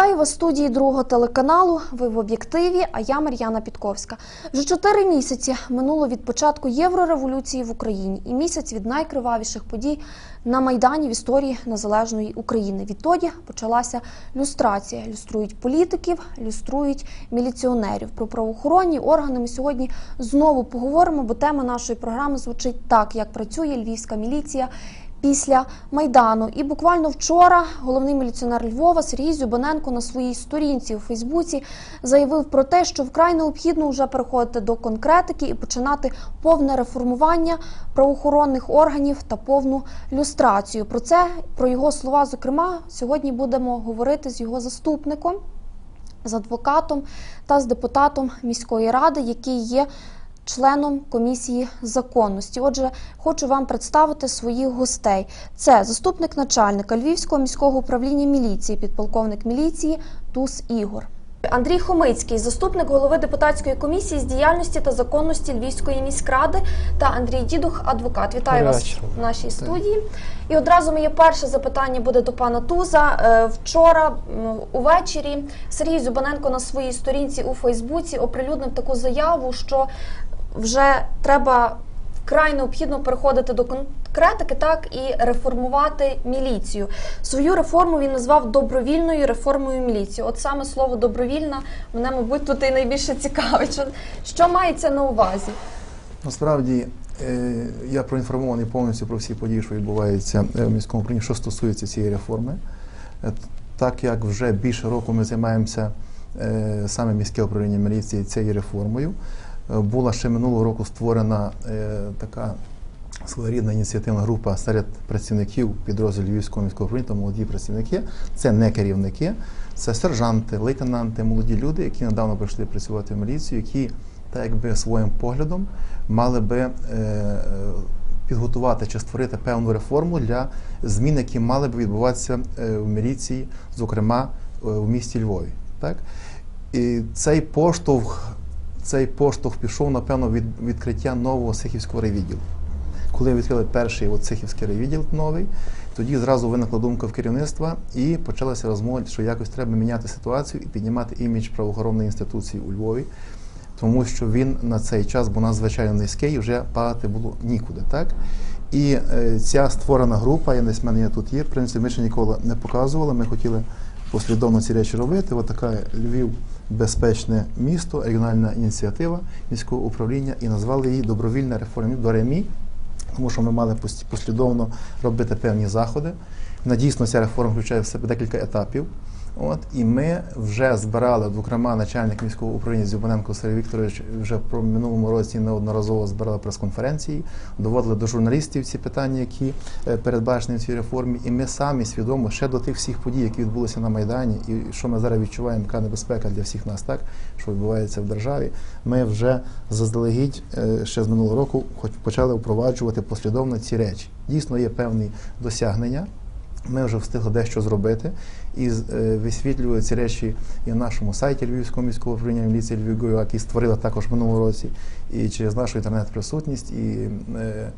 Вітаю вас в студії другого телеканалу. Ви в об'єктиві. А я Мар'яна Підковська. Вже чотири місяці минуло від початку єврореволюції в Україні і місяць від найкривавіших подій на майдані в історії незалежної України. Відтоді почалася люстрація. Люструють політиків, люструють міліціонерів. Про правоохоронні органи ми сьогодні знову поговоримо, бо тема нашої програми звучить так: як працює львівська міліція після майдану. І буквально вчора головний міліціонер Львова Сергій Зюбаненко на своїй сторінці у Фейсбуці заявив про те, що вкрай необхідно вже переходити до конкретики і починати повне реформування правоохоронних органів та повну люстрацію. Про це про його слова, зокрема, сьогодні будемо говорити з його заступником. З адвокатом та з депутатом міської ради, який є членом комісії законності. Отже, хочу вам представити своїх гостей. Це заступник начальника Львівського міського управління міліції, підполковник міліції Туз Ігор. Андрій Хомицький, заступник голови депутатської комісії з діяльності та законності Львівської міськради, та Андрій Дідух, адвокат. Вітаю вас в нашій студії. І одразу моє перше запитання буде до пана Туза. Е, Вчора увечері Сергій Зюбаненко на своїй сторінці у Фейсбуці оприлюднив таку заяву, що вже треба вкрай необхідно переходити до конкретики, так і реформувати міліцію. Свою реформу він назвав добровільною реформою міліції. От саме слово добровільна мене, мабуть, тут і найбільше цікавить. Що, що мається на увазі? Насправді е, я проінформований повністю про всі події, що відбуваються е, в міському управлінні, що стосується цієї реформи. Е, Так як вже більше року ми займаємося саме міське управління міліції цією реформою, була ще минулого року створена е, така своєрідна ініціативна група серед працівників підрозділів Львівського міського управління, молоді працівники. Це не керівники, це сержанти, лейтенанти, молоді люди, які недавно прийшли працювати в міліцію, які так якби своїм поглядом мали би е, підготувати чи створити певну реформу для змін, які мали б відбуватися е, в міліції, зокрема в місті Львові. Так? І цей поштовх, цей поштовх пішов, напевно, від відкриття нового Сихівського райвідділу. Коли відкрили перший от Сихівський райвідділ новий, тоді зразу виникла думка в керівництва і почалася розмова, що якось треба міняти ситуацію і піднімати імідж правоохоронної інституції у Львові, тому що він на цей час був надзвичайно низький вже падати було нікуди. Так? І е, ця створена група, я в мене тут є, в принципі, ми ще ніколи не показували. Ми хотіли послідовно ці речі робити. От така Львів безпечне місто, регіональна ініціатива міського управління і назвали її добровільна реформа до РЕМІ, тому що ми мали послідовно робити певні заходи. На дійсно ця реформа включає в себе декілька етапів. От і ми вже збирали, зокрема, начальник міського управління Зюбаненко Сергій Вікторович вже про минулому році неодноразово збирали прес-конференції, доводили до журналістів ці питання, які е, передбачені в цій реформі. І ми самі свідомо ще до тих всіх подій, які відбулися на Майдані, і що ми зараз відчуваємо, яка небезпека для всіх нас, так що відбувається в державі. Ми вже заздалегідь е, ще з минулого року, хоч почали впроваджувати послідовно ці речі. Дійсно є певні досягнення. Ми вже встигли дещо зробити і е, висвітлювали ці речі і на нашому сайті Львівського міського управління міліції Львівської, який створила також в минулому році, і через нашу інтернет-присутність. І е,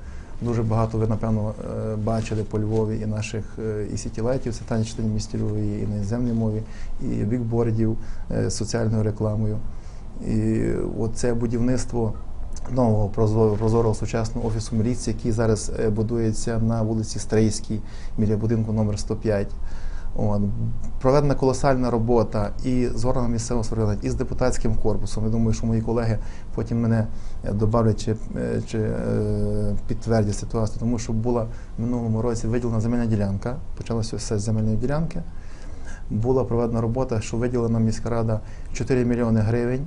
дуже багато ви, напевно, е, бачили по Львові і наших е, і сітілайтів, це тані читання місті Львові, і на іноземній мові, і бікбордів з соціальною рекламою. І оце будівництво нового прозорого, прозорого сучасного офісу міліції, який зараз е, будується на вулиці Стрийській, біля будинку номер 105. От. Проведена колосальна робота і з органами місцевого самоврядування, і з депутатським корпусом. Я думаю, що мої колеги потім мене е, добавлять чи, е, чи підтвердять ситуацію, тому що була в минулому році виділена земельна ділянка, почалося все з земельної ділянки. Була проведена робота, що виділена міська рада 4 мільйони гривень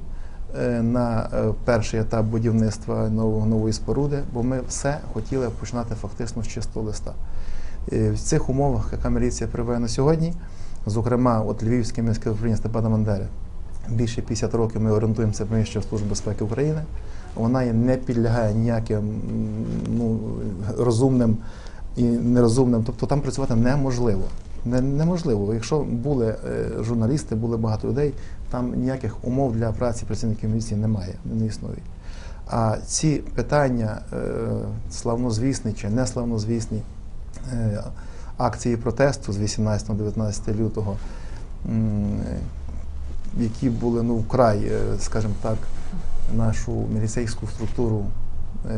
на е, перший етап будівництва нового, нової споруди, бо ми все хотіли починати фактично з чистого листа. Е, В цих умовах, яка міліція перебуває на сьогодні, зокрема, от Львівське міське управління Степана Бандери, більше 50 років ми орієнтуємося приміщення Служби безпеки України. Вона не підлягає ніяким ну, розумним і нерозумним. Тобто там працювати неможливо. Не, неможливо. Якщо були е, журналісти, були багато людей, там ніяких умов для праці працівників міліції немає, не існує. А ці питання е, славнозвісні чи неславнозвісні е, акції протесту з 18-19 лютого які були ну, вкрай, скажімо так, нашу міліцейську структуру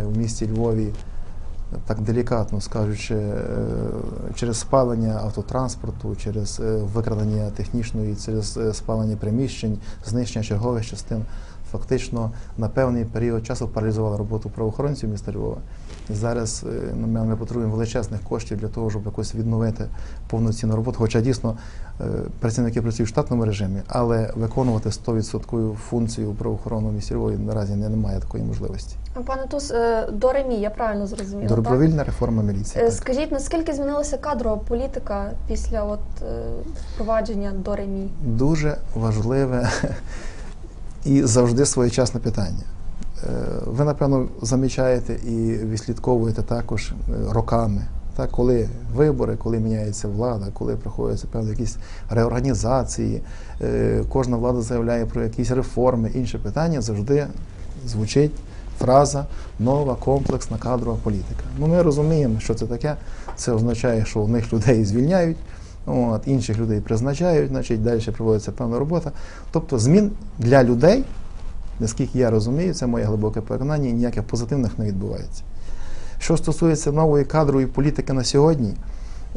в місті Львові, так делікатно скажучи, е, через спалення автотранспорту, через е, викрадення технічної, через е, спалення приміщень, знищення чергових частин, фактично на певний період часу паралізувала роботу правоохоронців міста Львова. Зараз е, ну, ми, потребуємо величезних коштів для того, щоб якось відновити повноцінну роботу. Хоча дійсно е, працівники працюють в штатному режимі, але виконувати 100% функцію правоохоронного Львові наразі не- немає такої можливості. Пане Тус, е, до ремі, я правильно зрозуміла. так? Добровільна реформа міліції. Так. Скажіть, наскільки змінилася кадрова політика після от впровадження до ремі? Дуже важливе і завжди своєчасне питання. Е, Ви, напевно, замічаєте і відслідковуєте також е, роками, так, коли вибори, коли міняється влада, коли приходяться певні якісь реорганізації, е, кожна влада заявляє про якісь реформи, інше питання завжди звучить фраза нова комплексна кадрова політика. Ну, ми розуміємо, що це таке. Це означає, що в них людей звільняють, От, інших людей призначають, значить далі проводиться певна робота. Тобто змін для людей, наскільки я розумію, це моє глибоке переконання, ніяких позитивних не відбувається. Що стосується нової кадрової політики на сьогодні,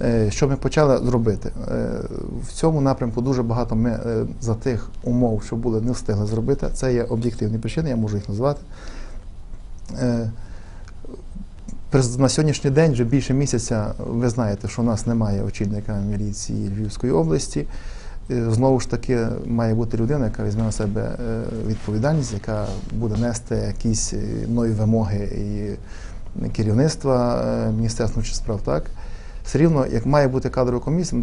е, що ми почали зробити? Е, В цьому напрямку дуже багато ми е, за тих умов, що були, не встигли зробити. Це є об'єктивні причини, я можу їх назвати. На сьогоднішній день вже більше місяця ви знаєте, що у нас немає очільника міліції Львівської області. Знову ж таки, має бути людина, яка візьме на себе е, відповідальність, яка буде нести якісь е, нові вимоги і керівництва е, Міністерства справ. Так? Все рівно, як має бути кадрова комісія,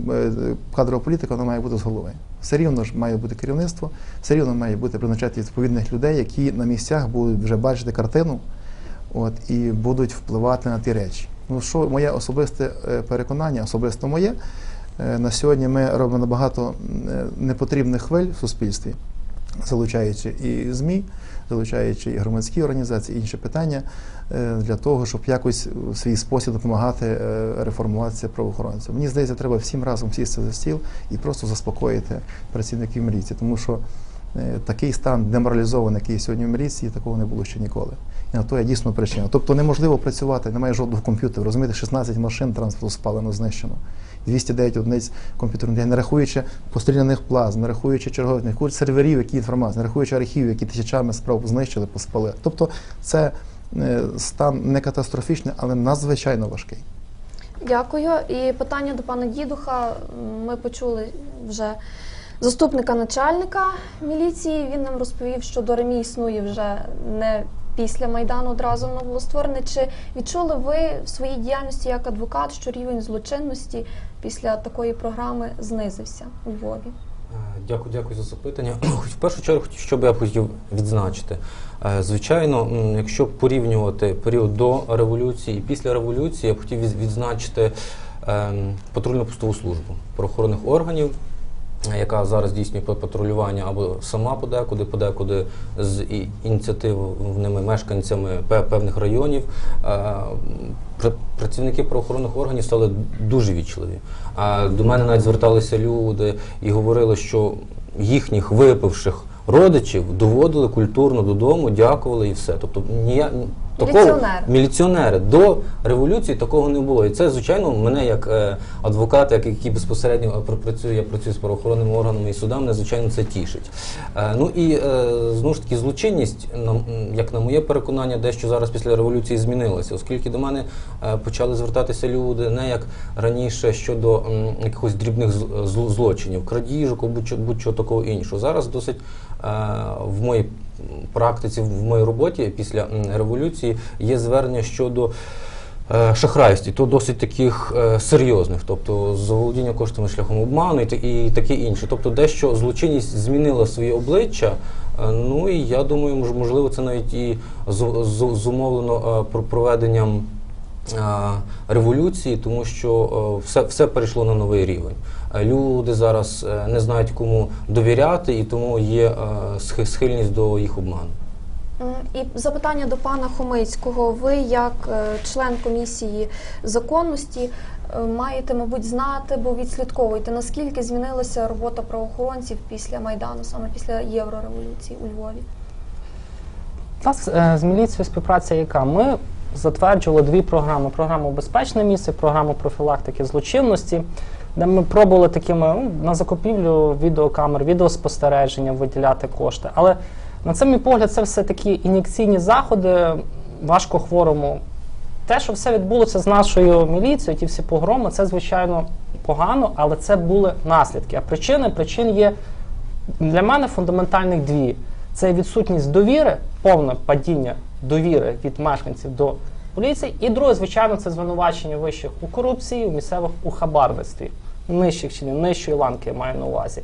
кадрова політика, вона має бути з голови. Все рівно ж має бути керівництво, все рівно має бути призначати відповідних людей, які на місцях будуть вже бачити картину от, і будуть впливати на ті речі. Ну, що моє особисте переконання, особисто моє, на сьогодні ми робимо набагато е, непотрібних хвиль в суспільстві, залучаючи і ЗМІ, залучаючи і громадські організації, і інші питання е, для того, щоб якось в свій спосіб допомагати е, реформуватися правоохоронцям. Мені здається, треба всім разом сісти за стіл і просто заспокоїти працівників міліції, тому що е, такий стан деморалізований, який сьогодні в міліції, такого не було ще ніколи. І на то є дійсно причина. Тобто неможливо працювати, немає жодного комп'ютера. Розумієте, 16 машин транспорту спалено, знищено. 209 одиниць комп'ютерних, не рахуючи постріляних плазм, не рахуючи чергових, не серверів, які інформації, не рахуючи архівів, які тисячами справ знищили, поспали. Тобто це е, стан не катастрофічний, але надзвичайно важкий. Дякую. І питання до пана Дідуха. Ми почули вже заступника начальника міліції. Він нам розповів, що до ремі існує вже не після майдану одразу воно було створене. Чи відчули ви в своїй діяльності як адвокат, що рівень злочинності після такої програми знизився у Львові? Е, Дякую, дякую за запитання. Хоч в першу чергу, що би я хотів відзначити. Е, Звичайно, якщо порівнювати період до революції і після революції, я б хотів від- відзначити ем, патрульно-постову службу правоохоронних органів, яка зараз здійснює па- патрулювання або сама подекуди, подекуди з ініціативними мешканцями пе- певних районів. Е, Працівники правоохоронних органів стали дуже вічливі. А до мене навіть зверталися люди і говорили, що їхніх випивших родичів доводили культурно додому, дякували і все. Тобто нія... такого Міліціонери. міліціонери до революції такого не було. І це, звичайно, мене як е, адвокат, як який безпосередньо працює, я працюю з правоохоронними органами і судами, мене, звичайно, це тішить. Е, ну і е, знову ж таки, злочинність, на, як на моє переконання, дещо зараз після революції змінилася, оскільки до мене е, почали звертатися люди не як раніше щодо м, якихось дрібних зл- зл- злочинів, крадіжок, будь-чого будь такого іншого. Зараз досить е, в моїй практиці, в моїй роботі після революції є звернення щодо. е, Шахрайств, і то досить таких е, серйозних, тобто заволодіння коштами шляхом обману і, таке інше. Тобто дещо злочинність змінила своє обличчя. е, Ну і я думаю, можливо, це навіть і зу- зу- зумовлено про- проведенням революції, тому що все, все перейшло на новий рівень. Е, Люди зараз е, не знають, кому довіряти, і тому є е, схильність до їх обману. І запитання до пана Хомицького. Ви, як член комісії законності, маєте, мабуть, знати, бо відслідковуєте, наскільки змінилася робота правоохоронців після Майдану, саме після Єврореволюції у Львові? У нас з міліцією співпраця яка? Ми затверджували дві програми: програму Безпечне місце, програму профілактики злочинності, де ми пробували такими ну, на закупівлю відеокамер, відеоспостереження виділяти кошти. Але на це мій погляд, це все такі ін'єкційні заходи важкохворому. Те, що все відбулося з нашою міліцією, ті всі погроми, це звичайно погано, але це були наслідки. А причини причин є для мене фундаментальних дві: це відсутність довіри, повне падіння довіри від мешканців до поліції. І друге, звичайно, це звинувачення вищих у корупції, у місцевих у хабарництві, нижчих чи не нижчої ланки я маю на увазі.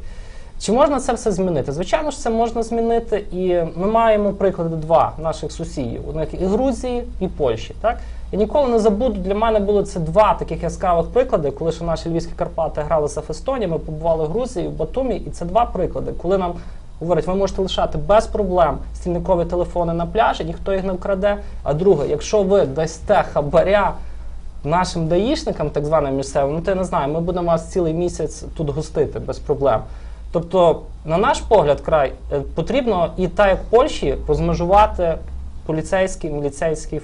Чи можна це все змінити? Звичайно ж, це можна змінити, і ми маємо приклади два наших сусідів. У них і Грузії, і Польщі. Так? Я ніколи не забуду, для мене було це два таких яскравих приклади, коли ще наші львівські Карпати грали за Фестоні, ми побували в Грузії, в Батумі, і це два приклади, коли нам говорять, ви можете лишати без проблем стільникові телефони на пляжі, ніхто їх не вкраде. А друге, якщо ви дасте хабаря нашим даїшникам, так званим місцевим, ну я не знаю, ми будемо вас цілий місяць тут гостити без проблем. Тобто, на наш погляд, край е, потрібно і так як в Польщі розмежувати поліцейські міліцейські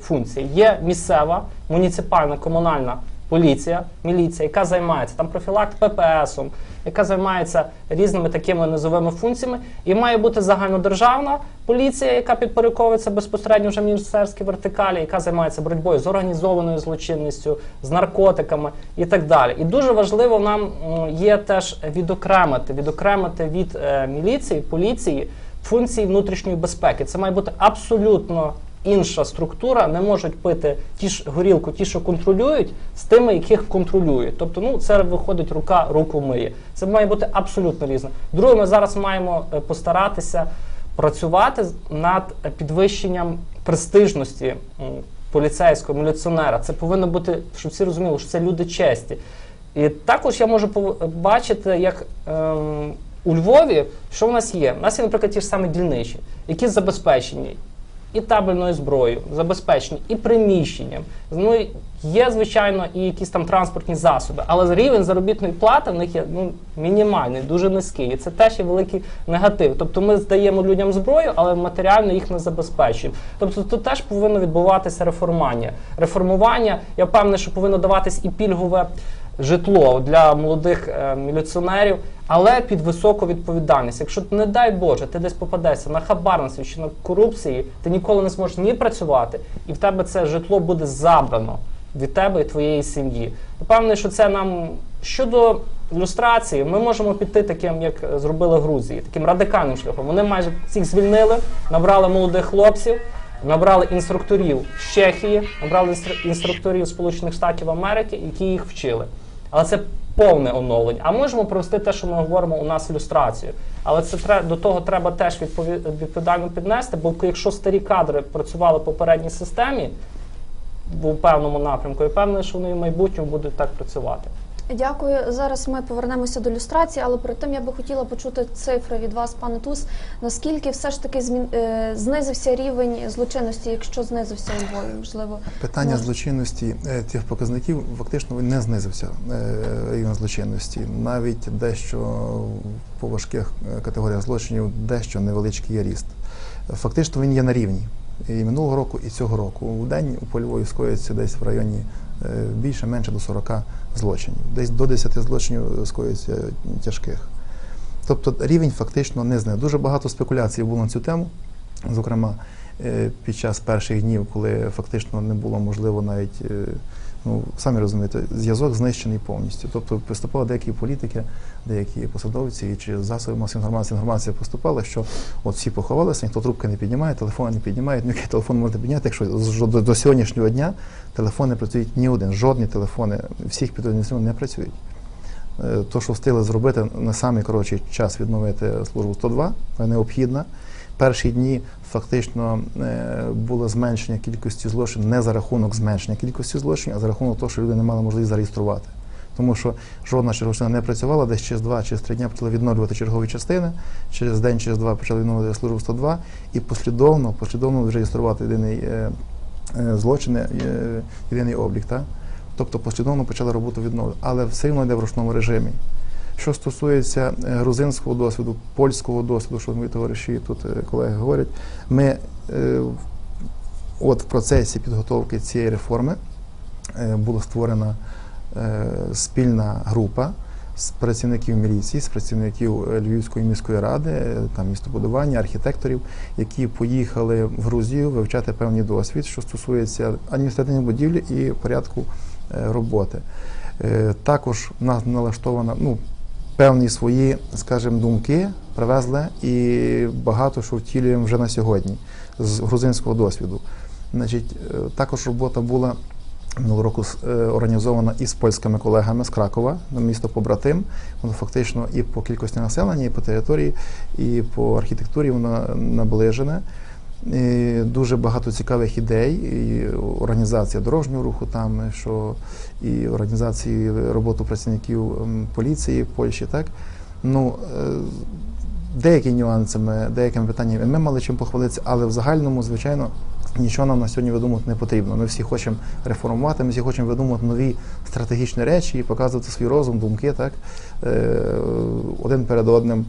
функції. Є місцева муніципальна комунальна поліція, міліція, яка займається там профілакт ППСом, яка займається різними такими низовими функціями, і має бути загальнодержавна поліція, яка підпорядковується безпосередньо вже міністерській вертикалі, яка займається боротьбою з організованою злочинністю, з наркотиками і так далі. І дуже важливо нам є теж відокремити, відокремити від е, міліції, поліції функції внутрішньої безпеки. Це має бути абсолютно інша структура. Не можуть пити ті ж горілку, ті, що контролюють, з тими, яких контролюють. Тобто, ну це виходить рука руку миє. Це має бути абсолютно різно. Друге, ми зараз маємо е, постаратися працювати над підвищенням престижності поліцейського міліціонера. Це повинно бути, щоб всі розуміли, що це люди честі. І також я можу пов- бачити, як ем, у Львові, що в нас є. У нас є, наприклад, ті ж самі дільничі, які забезпечені і табельною зброєю, забезпечені і приміщенням. Ну, є, звичайно, і якісь там транспортні засоби, але рівень заробітної плати в них є ну, мінімальний, дуже низький. І це теж є великий негатив. Тобто ми здаємо людям зброю, але матеріально їх не забезпечуємо. Тобто тут теж повинно відбуватися реформування. Реформування, я впевнений, що повинно даватись і пільгове житло для молодих е, міліціонерів, але під високу відповідальність. Якщо не дай Боже, ти десь попадешся на хабарництві чи на корупції, ти ніколи не зможеш ні працювати, і в тебе це житло буде забрано від тебе і твоєї сім'ї. Впевнений, що це нам щодо люстрації, ми можемо піти таким, як зробили Грузії, таким радикальним шляхом. Вони майже всіх звільнили, набрали молодих хлопців. Набрали інструкторів з Чехії, набрали інстр- інструкторів Сполучених Штатів Америки, які їх вчили. Але це повне оновлення. А можемо провести те, що ми говоримо у нас ілюстрацію. Але це тре- до того треба теж відпові- відповідально піднести, бо якщо старі кадри працювали в попередній системі в певному напрямку, я певний, що вони в майбутньому будуть так працювати. Дякую. Зараз ми повернемося до люстрації, але перед тим я би хотіла почути цифри від вас, пане Туз. Наскільки все ж таки змін... е, знизився рівень злочинності, якщо знизився у Львові, можливо, Питання Можна. злочинності е, тих показників фактично не знизився е, рівень злочинності. Навіть дещо по важких е, категоріях злочинів дещо невеличкий є ріст. Фактично він є на рівні. І минулого року, і цього року. У день у Львові скоїться десь в районі е, більше-менше до 40 злочинів. Десь до 10 злочинів скоюється тяжких. Тобто рівень фактично не знає. Дуже багато спекуляцій було на цю тему. Зокрема, е, під час перших днів, коли фактично не було можливо навіть, е, ну самі розумієте, зв'язок знищений повністю. Тобто виступали деякі політики, деякі посадовці чи засоби масової інформації інформація поступала, що от всі поховалися, ніхто трубки не піднімає, телефони не піднімає, ну який телефон можна підняти, якщо до, до сьогоднішнього дня телефони працюють ні один, жодні телефони всіх підрозділів не працюють. Е, То, що встигли зробити на самий коротший час відновити службу 102, вона необхідна. Перші дні фактично е, було зменшення кількості злочинів не за рахунок зменшення кількості злочинів, а за рахунок того, що люди не мали можливість зареєструвати. Тому що жодна чергова частина не працювала, десь через два, через три дня почали відновлювати чергові частини, через день, через два почали відновлювати службу 102 і послідовно, послідовно реєструвати єдиний е, е, злочини, е, єдиний облік. Так? Тобто послідовно почали роботу відновлювати, але все одно йде в ручному режимі. Що стосується е, грузинського досвіду, польського досвіду, що мої товариші тут е, колеги говорять, ми е, от в процесі підготовки цієї реформи була створена спільна група з працівників міліції, з працівників Львівської міської ради, там містобудування, архітекторів, які поїхали в Грузію вивчати певний досвід, що стосується адміністративної будівлі і порядку роботи. Також нас налаштована ну, певні свої, скажімо, думки привезли і багато що втілюємо вже на сьогодні з грузинського досвіду. Значить, е, також робота була минулого року е, організована із польськими колегами з Кракова, місто побратим. Воно фактично і по кількості населення, і по території, і по архітектурі воно наближене. Дуже багато цікавих ідей, і організація дорожнього руху там, що і організації роботи працівників ем, поліції в Польщі, так? Ну, е, деякі нюансами, деякими питаннями ми мали чим похвалитися, але в загальному, звичайно, нічого нам на сьогодні видумувати не потрібно. Ми всі хочемо реформувати, ми всі хочемо видумувати нові стратегічні речі і показувати свій розум, думки, так, е, один перед одним.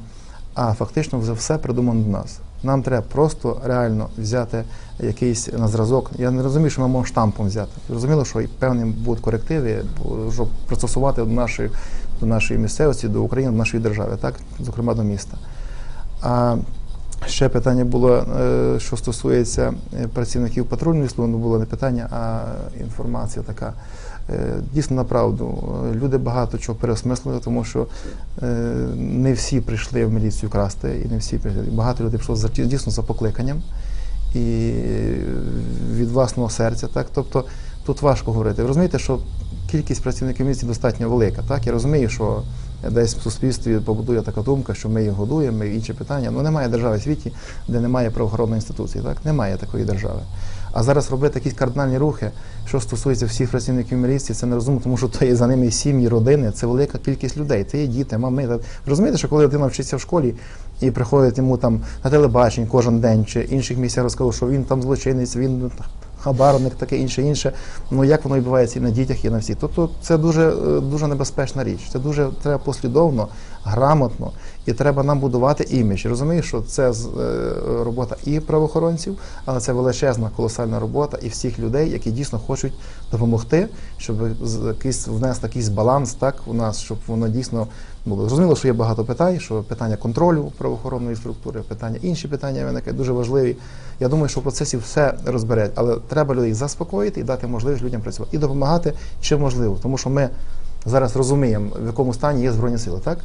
А фактично вже все придумано до нас. Нам треба просто реально взяти якийсь на зразок. Я не розумію, що ми можемо штампом взяти. Зрозуміло, що і певні будуть корективи, щоб пристосувати до нашої, до нашої місцевості, до України, до нашої держави, так, зокрема до міста. А ще питання було, е, що стосується е, працівників патрульної служби, ну, було не питання, а інформація така. Е, Дійсно, направду, е, люди багато чого переосмислили, тому що е, не всі прийшли в міліцію красти, і не всі прийшли. Багато людей прийшло за- дійсно за покликанням і від власного серця. Так? Тобто тут важко говорити. Ви розумієте, що кількість працівників міліції достатньо велика. Так? Я розумію, що десь в суспільстві побудує така думка, що ми їх годуємо, і інші питання. Ну немає держави в світі, де немає правоохоронної інституції. Так? Немає такої держави. А зараз робити якісь кардинальні рухи, що стосується всіх працівників міліції, це не розумно, тому що то є за ними сім'ї, родини, це велика кількість людей. Це є діти, мами. Розумієте, що коли дитина вчиться в школі і приходить йому там на телебаченні кожен день чи інших місцях розказує, що він там злочинець, він хабарник, таке інше, інше. Ну як воно відбувається і на дітях, і на всіх. Тобто це дуже, е, дуже небезпечна річ. Це дуже треба послідовно, грамотно, і треба нам будувати імідж. Розумієш, що це е, робота і правоохоронців, але це величезна колосальна робота і всіх людей, які дійсно хочуть допомогти, щоб якийсь внести якийсь баланс так у нас, щоб воно дійсно було. Зрозуміло, що є багато питань, що питання контролю правоохоронної структури, питання інші питання виникають дуже важливі. Я думаю, що в процесі все розберуть, але треба людей заспокоїти і дати можливість людям працювати і допомагати чим можливо, тому що ми зараз розуміємо, в якому стані є збройні сили, так?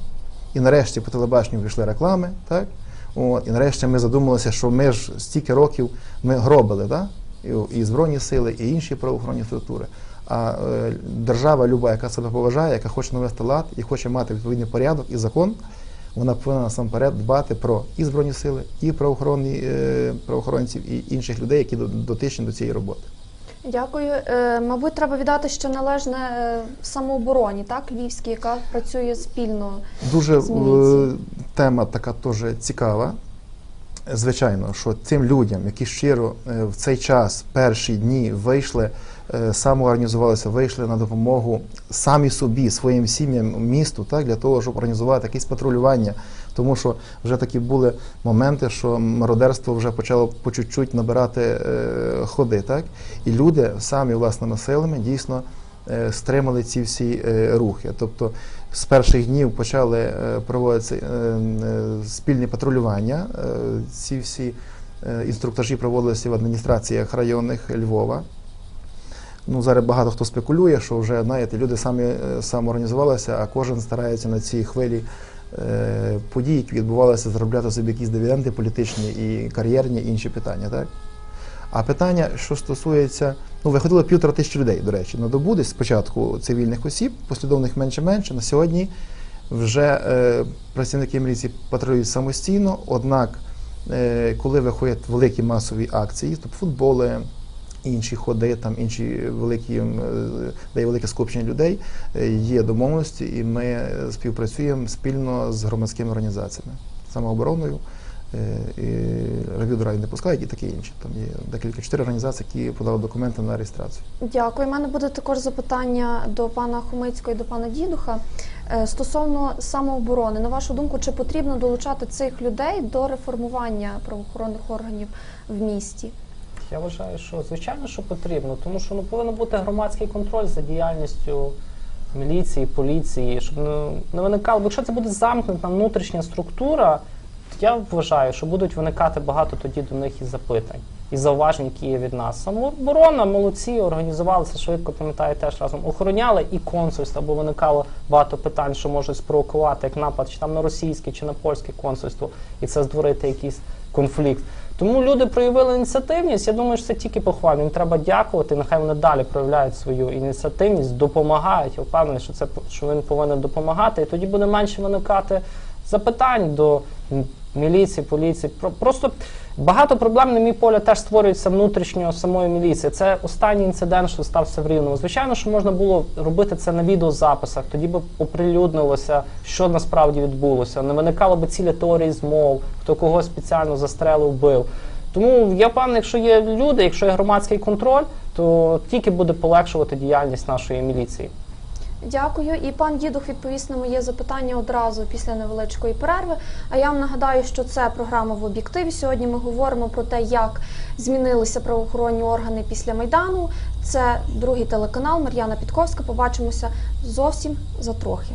І нарешті по телебаченню вийшли реклами, так? От, і нарешті ми задумалися, що ми ж стільки років ми гробили, так? І, і Збройні сили, і інші правоохоронні структури. А е, держава, люба, яка себе поважає, яка хоче навести лад і хоче мати відповідний порядок і закон, вона повинна насамперед дбати про і збройні сили, і правоохоронні е, правоохоронців, і інших людей, які дотичні до цієї роботи. Дякую. Е, Мабуть, треба віддати що належне е, самообороні, так, львівській, яка працює спільно. Дуже з е, тема така теж цікава. Звичайно, що тим людям, які щиро е, в цей час, перші дні вийшли, самоорганізувалися, вийшли на допомогу самі собі, своїм сім'ям, місту, так, для того, щоб організувати якесь патрулювання. Тому що вже такі були моменти, що мародерство вже почало по чуть-чуть набирати е, ходи. Так? І люди самі власними силами дійсно е, стримали ці всі е, рухи. Тобто з перших днів почали е, проводитися е, е, спільні патрулювання. Е, Ці всі е, інструктажі проводилися в адміністраціях районних Львова. Ну, зараз багато хто спекулює, що вже знаєте, люди самі е, самоорганізувалися, а кожен старається на цій хвилі е, подій, які відбувалися, заробляти собі якісь дивіденди політичні і кар'єрні, і інші питання. Так? А питання, що стосується, ну, виходило півтора тисячі людей, до речі, на добу десь спочатку цивільних осіб, послідовних менше-менше. На сьогодні вже е, працівники міліції патрулюють самостійно, однак, е, коли виходять великі масові акції, тобто футболи, інші ходи, там інші великі, е, де є велике скупчення людей, е, є домовленості, і ми співпрацюємо спільно з громадськими організаціями, самообороною. е, І ревю не пускають і таке інше. Там є декілька чотири організації, які подали документи на реєстрацію. Дякую. У мене буде також запитання до пана Хомицького і до пана Дідуха стосовно самооборони. На вашу думку, чи потрібно долучати цих людей до реформування правоохоронних органів в місті? Я вважаю, що звичайно, що потрібно, тому що ну повинен бути громадський контроль за діяльністю міліції, поліції, щоб ну, не виникало. Бо якщо це буде замкнута внутрішня структура, то я вважаю, що будуть виникати багато тоді до них і запитань. І зауважень, які є від нас. Самооборона, молодці, організувалися швидко, пам'ятаю, теж разом охороняли і консульство, бо виникало багато питань, що можуть спровокувати як напад чи там на російське, чи на польське консульство, і це створити якийсь конфлікт. Тому люди проявили ініціативність. Я думаю, що це тільки похвально. Їм треба дякувати. Нехай вони далі проявляють свою ініціативність, допомагають. Я впевнений, що це що він повинен допомагати. І тоді буде менше виникати запитань до міліції, поліції. Про- Просто багато проблем, на мій погляд, теж створюється внутрішньо самої міліції. Це останній інцидент, що стався в Рівному. Звичайно, що можна було робити це на відеозаписах, тоді би оприлюднилося, що насправді відбулося. Не виникало би цілі теорії змов, хто когось спеціально застрелив, вбив. Тому я певний, якщо є люди, якщо є громадський контроль, то тільки буде полегшувати діяльність нашої міліції. Дякую. І пан Дідух відповість на моє запитання одразу після невеличкої перерви. А я вам нагадаю, що це програма в об'єктиві. Сьогодні ми говоримо про те, як змінилися правоохоронні органи після майдану. Це другий телеканал Мар'яна Підковська. Побачимося зовсім за трохи.